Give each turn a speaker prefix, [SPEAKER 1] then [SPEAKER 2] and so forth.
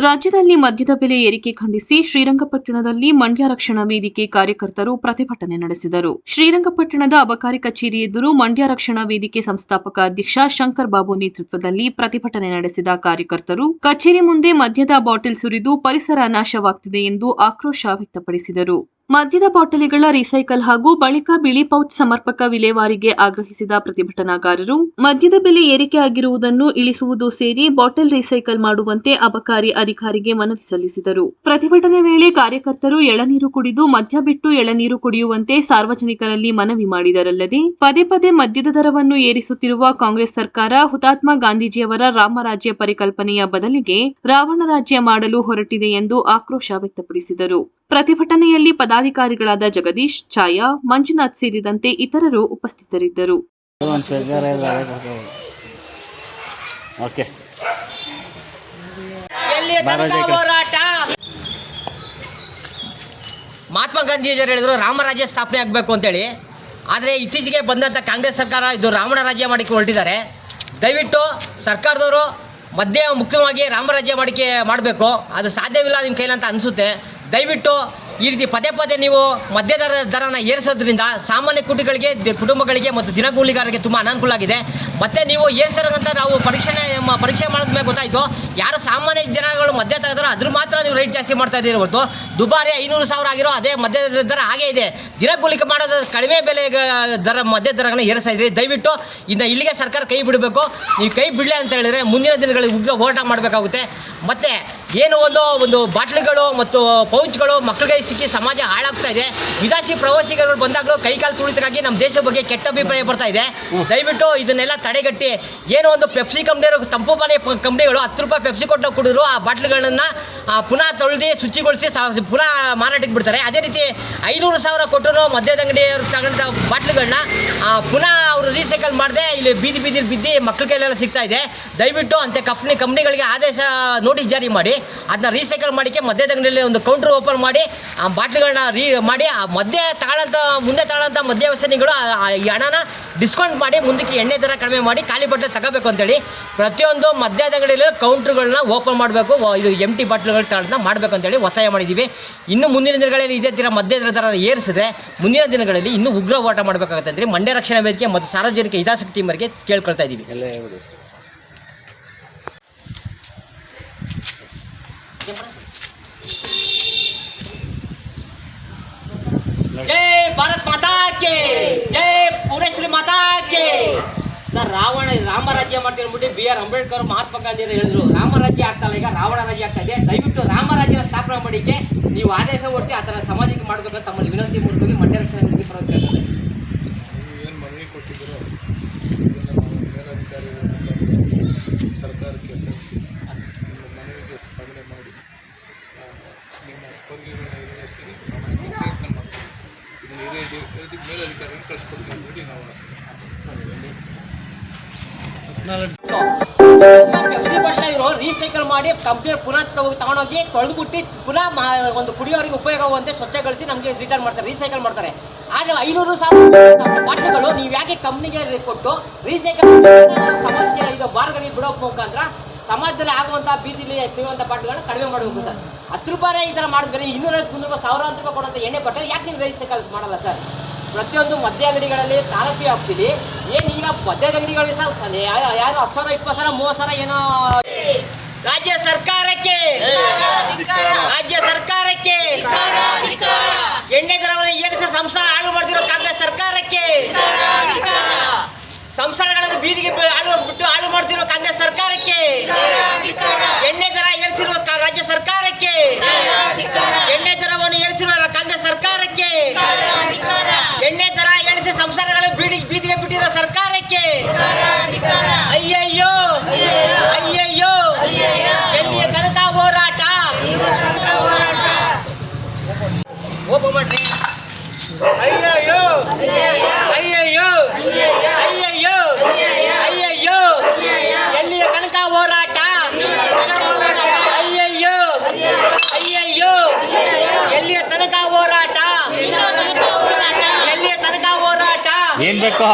[SPEAKER 1] ರಾಜ್ಯದಲ್ಲಿ ಮದ್ಯದ ಬೆಲೆ ಏರಿಕೆ ಖಂಡಿಸಿ ಶ್ರೀರಂಗಪಟ್ಟಣದಲ್ಲಿ ಮಂಡ್ಯ ರಕ್ಷಣಾ ವೇದಿಕೆ ಕಾರ್ಯಕರ್ತರು ಪ್ರತಿಭಟನೆ ನಡೆಸಿದರು. ಶ್ರೀರಂಗಪಟ್ಟಣದ ಅಬಕಾರಿ ಕಚೇರಿ ಎದುರು ಮಂಡ್ಯ ರಕ್ಷಣಾ ವೇದಿಕೆ ಸಂಸ್ಥಾಪಕ ಅಧ್ಯಕ್ಷ ಶಂಕರ್ ಬಾಬು ನೇತೃತ್ವದಲ್ಲಿ ಪ್ರತಿಭಟನೆ ನಡೆಸಿದ ಕಾರ್ಯಕರ್ತರು, ಕಚೇರಿ ಮುಂದೆ ಮದ್ಯದ ಬಾಟಲ್ ಸುರಿದು ಪರಿಸರ ನಾಶವಾಗ್ತಿದೆ ಎಂದು ಆಕ್ರೋಶ ವ್ಯಕ್ತಪಡಿಸಿದರು. ಮದ್ಯದ ಬಾಟಲಿಗಳ ರೀಸೈಕಲ್ ಹಾಗೂ ಬಳಿಕ ಬಿಳಿ ಪೌಚ್ ಸಮರ್ಪಕ ವಿಲೇವಾರಿಗೆ ಆಗ್ರಹಿಸಿದ ಪ್ರತಿಭಟನಾಕಾರರು, ಮದ್ಯದ ಬೆಲೆ ಏರಿಕೆ ಆಗಿರುವುದನ್ನು ಇಳಿಸುವುದು ಸೇರಿ ಬಾಟಲ್ ರೀಸೈಕಲ್ ಮಾಡುವಂತೆ ಅಬಕಾರಿ ಅಧಿಕಾರಿಗೆ ಮನವಿ ಸಲ್ಲಿಸಿದರು. ಪ್ರತಿಭಟನೆ ವೇಳೆ ಕಾರ್ಯಕರ್ತರು ಎಳನೀರು ಕುಡಿದು ಮದ್ಯ ಬಿಟ್ಟು ಎಳನೀರು ಕುಡಿಯುವಂತೆ ಸಾರ್ವಜನಿಕರಲ್ಲಿ ಮನವಿ ಮಾಡಿದರಲ್ಲದೆ, ಪದೇ ಪದೇ ಮದ್ಯದ ದರವನ್ನು ಏರಿಸುತ್ತಿರುವ ಕಾಂಗ್ರೆಸ್ ಸರ್ಕಾರ ಹುತಾತ್ಮ ಗಾಂಧೀಜಿಯವರ ರಾಮರಾಜ್ಯ ಪರಿಕಲ್ಪನೆಯ ಬದಲಿಗೆ ರಾವಣ ರಾಜ್ಯ ಮಾಡಲು ಹೊರಟಿದೆ ಎಂದು ಆಕ್ರೋಶ ವ್ಯಕ್ತಪಡಿಸಿದರು. ಪ್ರತಿಭಟನೆಯಲ್ಲಿ ಪದಾಧಿಕಾರಿಗಳಾದ ಜಗದೀಶ್ ಛಾಯಾ ಮಂಜುನಾಥ್ ಸೇರಿದಂತೆ ಇತರರು ಉಪಸ್ಥಿತರಿದ್ದರು.
[SPEAKER 2] ಮಹಾತ್ಮ ಗಾಂಧೀಜಿಯವರು ಹೇಳಿದ್ರು ರಾಮರಾಜ್ಯ ಸ್ಥಾಪನೆ ಆಗಬೇಕು ಅಂತೇಳಿ. ಆದರೆ ಇತ್ತೀಚೆಗೆ ಬಂದಂಥ ಕಾಂಗ್ರೆಸ್ ಸರ್ಕಾರ ಇದು ರಾಮನ ರಾಜ್ಯ ಮಾಡಿಕೆ ಹೊರಟಿದ್ದಾರೆ. ದಯವಿಟ್ಟು ಸರ್ಕಾರದವರು ಮಧ್ಯೆ ಮುಖ್ಯವಾಗಿ ರಾಮರಾಜ್ಯ ಮಾಡಿಕೆ ಮಾಡಬೇಕು. ಅದು ಸಾಧ್ಯವಿಲ್ಲ ನಿಮ್ಮ ಕೈಲಂತ ಅನಿಸುತ್ತೆ. ದಯವಿಟ್ಟು ಈ ರೀತಿ ಪದೇ ಪದೇ ನೀವು ಮದ್ಯ ದರ ದರನ ಏರಿಸೋದ್ರಿಂದ ಸಾಮಾನ್ಯ ಕುಟುಂಬಗಳಿಗೆ ಕುಟುಂಬಗಳಿಗೆ ಮತ್ತು ದಿನಗೂಲಿಗಾರರಿಗೆ ತುಂಬ ಅನಾನುಕೂಲ ಆಗಿದೆ. ಮತ್ತು ನೀವು ಅಂತ ನಾವು ಪರೀಕ್ಷೆ ಪರೀಕ್ಷೆ ಮಾಡಿದ್ಮೇಲೆ ಗೊತ್ತಾಯಿತು. ಯಾರು ಸಾಮಾನ್ಯ ಜನಗಳು ಮದ್ಯ ತೆಗೆದ್ರು ಅದ್ರ ಮಾತ್ರ ನೀವು ರೇಟ್ ಜಾಸ್ತಿ ಮಾಡ್ತಾ ಇದ್ದೀರಿ ಹೊರತು ದುಬಾರಿ ಐನೂರು ಸಾವಿರ ಆಗಿರೋ ಅದೇ ಮದ್ಯದ ದರ ಹಾಗೇ ಇದೆ. ದಿನಗೂಲಿಕೆ ಮಾಡೋದು ಕಡಿಮೆ ಬೆಲೆ ದರ ಮದ್ಯ ದರಗಳನ್ನ ಏರಿಸ್ತಾ ಇದ್ರಿ ದಯವಿಟ್ಟು ಇನ್ನು ಇಲ್ಲಿಗೆ ಸರ್ಕಾರ ಕೈ ಬಿಡಬೇಕು. ನೀವು ಕೈ ಬಿಡಲಿ ಅಂತ ಹೇಳಿದ್ರೆ ಮುಂದಿನ ದಿನಗಳಿಗೆ ಉಗ್ರ ಹೋರಾಟ ಮಾಡಬೇಕಾಗುತ್ತೆ. ಮತ್ತು ಏನು ಒಂದು ಒಂದು ಬಾಟ್ಲಿಗಳು ಮತ್ತು ಪೌಚ್ಗಳು ಮಕ್ಕಳಿಗೆ ಸಿಕ್ಕಿ ಸಮಾಜ ಹಾಳಾಗ್ತಾ ಇದೆ. ವಿದೇಶಿ ಪ್ರವಾಸಿಗರು ಬಂದಾಗಲೂ ಕೈಕಾಲು ತುಳಿತಕ್ಕಾಗಿ ನಮ್ಮ ದೇಶದ ಬಗ್ಗೆ ಕೆಟ್ಟ ಅಭಿಪ್ರಾಯ ಬರ್ತಾ ಇದೆ. ದಯವಿಟ್ಟು ಇದನ್ನೆಲ್ಲ ತಡೆಗಟ್ಟಿ ಏನೋ ಒಂದು ಪೆಪ್ಸಿ ಕಂಪ್ನಿಯವರು ತಂಪು ಪಾನೀಯ ಪ- ಕಂಪ್ನಿಗಳು ಹತ್ತು ರೂಪಾಯಿ ಪೆಪ್ಸಿ ಕೊಟ್ಟು ಕುಡಿದ್ರು, ಆ ಬಾಟ್ಲ್ಗಳನ್ನು ಪುನಃ ತೊಳೆದು ಶುಚಿಗೊಳಿಸಿ ಪುನಃ ಮಾರಾಟಕ್ಕೆ ಬಿಡ್ತಾರೆ. ಅದೇ ರೀತಿ ಐನೂರು ಸಾವಿರ ಕೊಟ್ಟರು ಮದ್ಯದ ಅಂಗಡಿಯವರು ತಗೊಂಡ ಬಾಟ್ಲ್ಗಳನ್ನ ಪುನಃ ಅವರು ರೀಸೈಕಲ್ ಮಾಡದೆ ಇಲ್ಲಿ ಬೀದಿ ಬೀದಿ ಬಿದ್ದು ಮಕ್ಕಳ ಕೈಲೆಲ್ಲ ಸಿಗ್ತಾ ಇದೆ. ದಯವಿಟ್ಟು ಅಂತೆ ಕಂಪ್ನಿ ಕಂಪ್ನಿಗಳಿಗೆ ಆದೇಶ ನೋಟಿಸ್ ಜಾರಿ ಮಾಡಿ ಅದನ್ನ ರೀಸೈಕಲ್ ಮಾಡಿಕೆ ಮದ್ಯದ ಅಂಗಡಿಯಲ್ಲಿ ಒಂದು ಕೌಂಟರ್ ಓಪನ್ ಮಾಡಿ, ಆ ಬಾಟ್ಲ್ಗಳನ್ನ ರೀ ಮಾಡಿ, ಆ ಮದ್ಯ ತಗೊಳ್ಳೋಂಥ ಮುಂದೆ ತಗೊಳ್ಳೋಂಥ ಮದ್ಯ ವ್ಯಸನಿಗಳು ಈ ಹಣನ ಡಿಸ್ಕೌಂಟ್ ಮಾಡಿ ಮುಂದಕ್ಕೆ ಎಣ್ಣೆ ದರ ಕಡಿಮೆ ಮಾಡಿ ಖಾಲಿ ಬಟ್ಟೆ ತಗೋಬೇಕು ಅಂತೇಳಿ ಪ್ರತಿಯೊಂದು ಮದ್ಯದ ಅಂಗಡಿಯಲ್ಲಿ ಕೌಂಟ್ರುಗಳನ್ನ ಓಪನ್ ಮಾಡಬೇಕು ಇದು ಎಂ ಟಿ ಬಾಟ್ಲುಗಳ ತಗೊಳ್ಳೋದನ್ನ ಮಾಡಬೇಕು ಅಂತೇಳಿ ಒತ್ತಾಯ ಮಾಡಿದ್ದೀವಿ ಇನ್ನು ಮುಂದಿನ ದಿನಗಳಲ್ಲಿ ಇದೇ ತೀರ ಮದ್ಯದ ದರ ಏರಿಸಿದ್ರೆ ಮುಂದಿನ ದಿನಗಳಲ್ಲಿ ಇನ್ನೂ ಉಗ್ರ ಓಟ ಮಾಡಬೇಕಾಗುತ್ತೆ ಅಂದರೆ ಮಂಡ್ಯ ರಕ್ಷಣಾ ವೇದಿಕೆ ಮತ್ತು ಸಾರ್ವಜನಿಕ ಹಿತಾಸಕ್ತಿ ಮರಿಗೆ ಕೇಳ್ಕೊಳ್ತಾ ಇದ್ದೀವಿ ಜೈ ಭಾರತ್ ಮಾತಾ ಕೆ ಜೈ. ಪುರೇಶ್ವರಿ ರಾಮರಾಜ್ಯ ಮಾಡ್ತೀನಿ ಅಂದ್ಬಿಟ್ಟು ಬಿ ಆರ್ ಅಂಬೇಡ್ಕರ್ ಮಹಾತ್ಮ ಗಾಂಧಿ ಅಂತ ಹೇಳಿದ್ರು ರಾಮರಾಜ್ಯ ಆಗ್ತಲ್ಲ ಈಗ ರಾವಣ ರಾಜ್ಯ ಆಗ್ತಾ ಇದೆ. ದಯವಿಟ್ಟು ರಾಮರಾಜ್ಯನ ಸ್ಥಾಪನೆ ಮಾಡಿಕ್ಕೆ ನೀವು ಆದೇಶ ಹೊರಡಿಸಿ ಆ ಥರ ಸಮಾಜಕ್ಕೆ ಮಾಡಬೇಕಂತ ತಮ್ಮಲ್ಲಿ ವಿನಂತಿ ಮೂಲಕವಾಗಿ ಮಂಡ್ಯ ರಕ್ಷಣೆ ನಿಧಿ ಇದ್ದೀನಿ.
[SPEAKER 3] ಏನು ಮನವಿ ಕೊಟ್ಟಿದ್ದೀರೋ ಸರ್ಕಾರಕ್ಕೆ ಸಲ್ಲಿಸಿ ನಿಮ್ಮ ಮನವಿಗೆ ಸ್ಪಂದನೆ ಮಾಡಿ ನಿಮ್ಮ ಕೋರಿಕೆಗಳನ್ನ ಈಡೇರಿಸಿ ಪ್ರಾಮಾಣಿಕ ಪ್ರಯತ್ನ ಮಾಡ್ತೀವಿ. ಇದನ್ನು ಹಿರಿಯ ಇದಕ್ಕೆ ಮೇಲಧಿಕಾರಿಗಳು ಕಳಿಸ್ಕೊಡ್ತೀವಿ ಅಂತ ಹೇಳಿ ನಾವು ಆಸೆ
[SPEAKER 2] ಪೆಪ್ಸಿ ಬಟ್ಲ ಇರೋ ರೀಸೈಕಲ್ ಮಾಡಿ ಕಂಪ್ನಿ ಪುನಃ ತಗೊಂಡೋಗಿ ತೊಳೆದ್ಬಿಟ್ಟು ಪುನಃ ಒಂದು ಕುಡಿಯೋರಿಗೆ ಉಪಯೋಗ ಆಗುವಂತೆ ಸ್ವಚ್ಛಗೊಳಿಸಿ ನಮಗೆ ರಿಟರ್ನ್ ಮಾಡ್ತಾರೆ ರೀಸೈಕಲ್ ಮಾಡ್ತಾರೆ. ಆದರೆ ಐನೂರು ಸಾವಿರ ಬಾಟ್ಲಿಗಳು ನೀವು ಯಾಕೆ ಕಂಪ್ನಿಗೆ ಕೊಟ್ಟು ರೀಸೈಕಲ್ ಸಮಾಜಕ್ಕೆ ಇದು ಬಾರ್ಗಳಿಗೆ ಬಿಡೋ ಮುಖಾಂತರ ಸಮಾಜದಲ್ಲಿ ಆಗುವಂಥ ಬೀದಿಲಿ ಸಿಗುವಂಥ ಬಾಟ್ಲುಗಳನ್ನ ಕಡಿಮೆ ಮಾಡಬೇಕು ಸರ್. ಹತ್ತು ರೂಪಾಯಿ ಈ ಥರ ಮಾಡಿದ್ಮೇಲೆ ಇನ್ನೂರೈವತ್ತು ಮುನ್ನೂರು ರೂಪಾಯಿ ಸಾವಿರಾರು ರೂಪಾಯಿ ಕೊಡುವಂಥ ಎಣ್ಣೆ ಬಟ್ಟೆ ಯಾಕೆ ನೀವು ರೀಸೈಕಲ್ ಮಾಡಲ್ಲ ಸರ್? ಪ್ರತಿಯೊಂದು ಮದ್ಯ ಅಂಗಡಿಗಳಲ್ಲಿ ತಾಲೂಕಿ ಹಾಕ್ತೀವಿ. ಏನು ಈಗ ಮದ್ಯದ ಅಂಗಡಿಗಳಿಗೆ ಸಹ ಯಾರು ಹತ್ತು ಸಾವಿರ ಇಪ್ಪತ್ತು ಸಾವಿರ ಮೂವತ್ತು ಸಾವಿರ ಏನೋ ರಾಜ್ಯ ಸರ್ಕಾರಕ್ಕೆ! ರಾಜ್ಯ ಸರ್ಕಾರಕ್ಕೆ! ಎಣ್ಣೆ ದರವನ್ನು ಏರಿಸಿ ಸಂಸಾರ ಹಾಳು ಮಾಡ್ತಿರೋ ಕಾಂಗ್ರೆಸ್ ಸರ್ಕಾರಕ್ಕೆ! ಓಪನ್ ಮಾಡ್ರಿ ಅಯ್ಯಯ್ಯೋ ಅಯ್ಯಯ್ಯೋ ಅಯ್ಯಯ್ಯೋ ಅಯ್ಯಯ್ಯೋ ಎಲ್ಲಿಯ ತನಕ ಹೋರಾಟ ಅಯ್ಯಯ್ಯೋ ಅಯ್ಯಯ್ಯೋ ಎಲ್ಲಿಯ ತನಕ ಹೋರಾಟ ಎಲ್ಲಿಯ ತನಕ ಹೋರಾಟ
[SPEAKER 4] ಏನು ಬೇಕು